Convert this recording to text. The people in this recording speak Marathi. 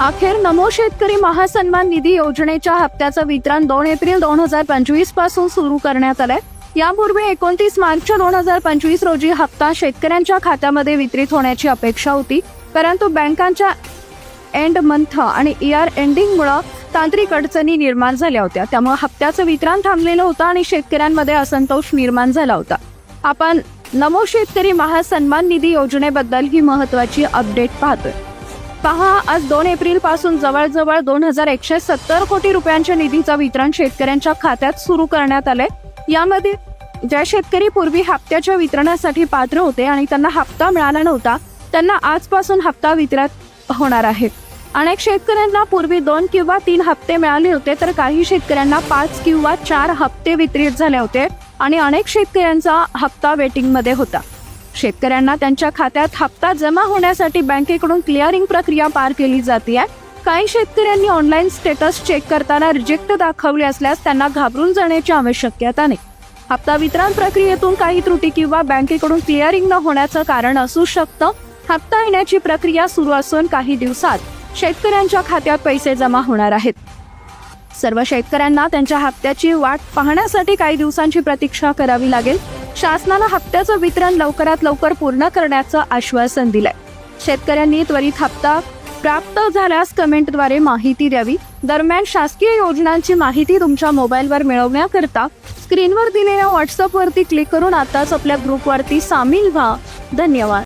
अखेर नमो शेतकरी महासन्मान निधी योजनेच्या हप्त्याचं वितरण दोन एप्रिल दोन हजार पंचवीसपासून सुरू करण्यात आलंय. यापूर्वी एकोणतीस मार्च दोन हजार पंचवीस रोजी हप्ता शेतकऱ्यांच्या खात्यामध्ये वितरित होण्याची अपेक्षा होती. परंतु बँकांच्या एंड मंथ आणि इयर एंडिंगमुळं तांत्रिक अडचणी निर्माण झाल्या होत्या. त्यामुळे हप्त्याचं वितरण थांबलेलं होतं आणि शेतकऱ्यांमध्ये असंतोष निर्माण झाला होता. आपण नमो शेतकरी महासन्मान निधी योजनेबद्दल ही महत्वाची अपडेट पाहतोय. पहा आज दोन एप्रिलपासून जवळजवळ दोन हजार एकशे सत्तर कोटी रुपयांच्या निधीचं वितरण शेतकऱ्यांच्या खात्यात सुरू करण्यात आलंय. यामध्ये ज्या शेतकरी पूर्वी हप्त्याच्या वितरणासाठी पात्र होते आणि त्यांना हप्ता मिळाला नव्हता त्यांना आजपासून हप्ता वितरित होणार आहे. अनेक शेतकऱ्यांना पूर्वी दोन किंवा तीन हप्ते मिळाले होते तर काही शेतकऱ्यांना पाच किंवा चार हप्ते वितरित झाले होते आणि अनेक शेतकऱ्यांचा हप्ता वेटिंगमध्ये होता. शेतकऱ्यांना त्यांच्या खात्यात हप्ता जमा होण्यासाठी बँकेकडून क्लिअरिंग प्रक्रिया पार केली जाते काही शेतकऱ्यांनी ऑनलाईन स्टेटस चेक करताना रिजेक्ट दाखवले असल्यास त्यांना घाबरून जाण्याची आवश्यकता नाही. हप्ता वितरण प्रक्रियेतून काही त्रुटी किंवा बँकेकडून क्लिअरिंग न होण्याचं कारण असू शकतं. हप्ता येण्याची प्रक्रिया सुरू असून काही दिवसात शेतकऱ्यांच्या खात्यात पैसे जमा होणार आहेत. सर्व शेतकऱ्यांना त्यांच्या हप्त्याची वाट पाहण्यासाठी काही दिवसांची प्रतीक्षा करावी लागेल. शासनाला हप्त्याचं वितरण लवकरात लवकर पूर्ण करण्याचं आश्वासन दिलंय. शेतकऱ्यांनी त्वरित हप्ता प्राप्त झाल्यास कमेंटद्वारे माहिती द्यावी. दरम्यान शासकीय योजनांची माहिती तुमच्या मोबाईलवर मिळवण्याकरता स्क्रीनवर दिलेल्या व्हॉट्सअपवरती क्लिक करून आताच आपल्या ग्रुपवरती सामील व्हा. धन्यवाद.